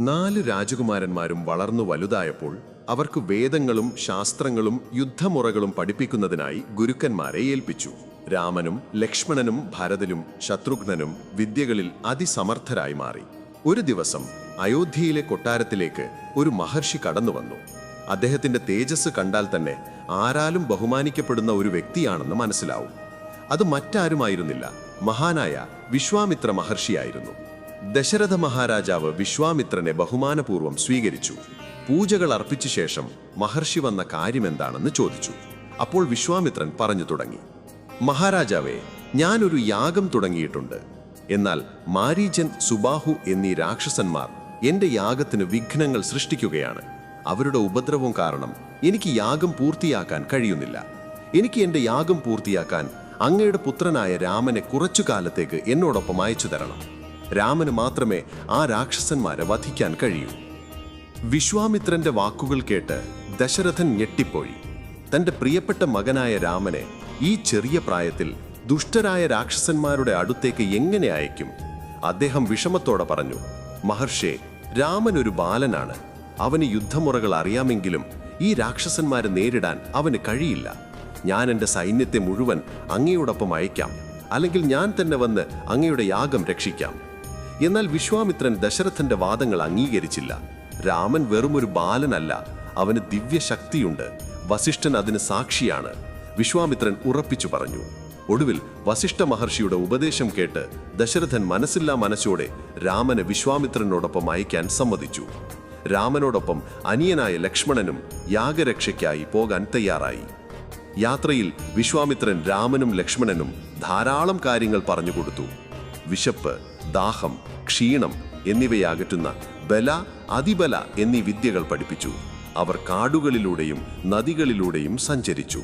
നാല് രാജകുമാരന്മാരും വളർന്നു വലുതായപ്പോൾ അവർക്ക് വേദങ്ങളും ശാസ്ത്രങ്ങളും യുദ്ധമുറകളും പഠിപ്പിക്കുന്നതിനായി ഗുരുക്കന്മാരെ ഏൽപ്പിച്ചു. രാമനും ലക്ഷ്മണനും ഭരതനും ശത്രുഘ്നനും വിദ്യകളിൽ അതിസമർത്ഥരായി മാറി. ഒരു ദിവസം അയോധ്യയിലെ കൊട്ടാരത്തിലേക്ക് ഒരു മഹർഷി കടന്നു വന്നു. അദ്ദേഹത്തിന്റെ തേജസ് കണ്ടാൽ തന്നെ ആരാലും ബഹുമാനിക്കപ്പെടുന്ന ഒരു വ്യക്തിയാണെന്ന് മനസ്സിലാവും. അത് മറ്റാരുമായിരുന്നില്ല. മഹാനായ വിശ്വാമിത്ര മഹർഷിയായിരുന്നു. ദശരഥ മഹാരാജാവ് വിശ്വാമിത്രനെ ബഹുമാനപൂർവം സ്വീകരിച്ചു. പൂജകൾ അർപ്പിച്ച ശേഷം മഹർഷി വന്ന കാര്യമെന്താണെന്ന് ചോദിച്ചു. അപ്പോൾ വിശ്വാമിത്രൻ പറഞ്ഞു തുടങ്ങി. മഹാരാജാവേ ഞാനൊരു യാഗം തുടങ്ങിയിട്ടുണ്ട്. എന്നാൽ മാരീചൻ സുബാഹു എന്നീ രാക്ഷസന്മാർ എന്റെ യാഗത്തിന് വിഘ്നങ്ങൾ സൃഷ്ടിക്കുകയാണ്. അവരുടെ ഉപദ്രവം കാരണം എനിക്ക് യാഗം പൂർത്തിയാക്കാൻ കഴിയുന്നില്ല. എനിക്ക് എന്റെ യാഗം പൂർത്തിയാക്കാൻ അങ്ങയുടെ പുത്രനായ രാമനെ കുറച്ചു കാലത്തേക്ക് എന്നോടൊപ്പം അയച്ചു തരണം. രാമന് മാത്രമേ ആ രാക്ഷസന്മാരെ വധിക്കാൻ കഴിയൂ. വിശ്വാമിത്രന്റെ വാക്കുകൾ കേട്ട് ദശരഥൻ ഞെട്ടിപ്പോയി. തന്റെ പ്രിയപ്പെട്ട മകനായ രാമനെ ഈ ചെറിയ പ്രായത്തിൽ ദുഷ്ടരായ രാക്ഷസന്മാരുടെ അടുത്തേക്ക് എങ്ങനെ അയക്കും? അദ്ദേഹം വിഷമത്തോടെ പറഞ്ഞു മഹർഷേ രാമൻ ഒരു ബാലനാണ്. അവന് യുദ്ധമുറകൾ അറിയാമെങ്കിലും ഈ രാക്ഷസന്മാരെ നേരിടാൻ അവന് കഴിയില്ല. ഞാൻ എന്റെ സൈന്യത്തെ മുഴുവൻ അങ്ങയോടൊപ്പം അയക്കാം. അല്ലെങ്കിൽ ഞാൻ തന്നെ വന്ന് അങ്ങയുടെ യാഗം രക്ഷിക്കാം. എന്നാൽ വിശ്വാമിത്രൻ ദശരഥന്റെ വാദങ്ങൾ അംഗീകരിച്ചില്ല. രാമൻ വെറുമൊരു ബാലനല്ല അവന് ദിവ്യശക്തിയുണ്ട്. വസിഷ്ഠൻ അതിന് സാക്ഷിയാണ്. വിശ്വാമിത്രൻ ഉറപ്പിച്ചു പറഞ്ഞു. ഒടുവിൽ വസിഷ്ഠ മഹർഷിയുടെ ഉപദേശം കേട്ട് ദശരഥൻ മനസ്സില്ലാ മനസ്സോടെ രാമനെ വിശ്വാമിത്രനോടൊപ്പം അയക്കാൻ സമ്മതിച്ചു. രാമനോടൊപ്പം അനിയനായ ലക്ഷ്മണനും യാഗരക്ഷയ്ക്കായി പോകാൻ തയ്യാറായി. യാത്രയിൽ വിശ്വാമിത്രൻ രാമനും ലക്ഷ്മണനും ധാരാളം കാര്യങ്ങൾ പറഞ്ഞുകൊടുത്തു വിശപ്പ് ദാഹം ക്ഷീണം എന്നിവയകറ്റുന്ന ബല അതിബല എന്നീ വിദ്യകൾ പഠിപ്പിച്ചു. അവർ കാടുകളിലൂടെയും നദികളിലൂടെയും സഞ്ചരിച്ചു.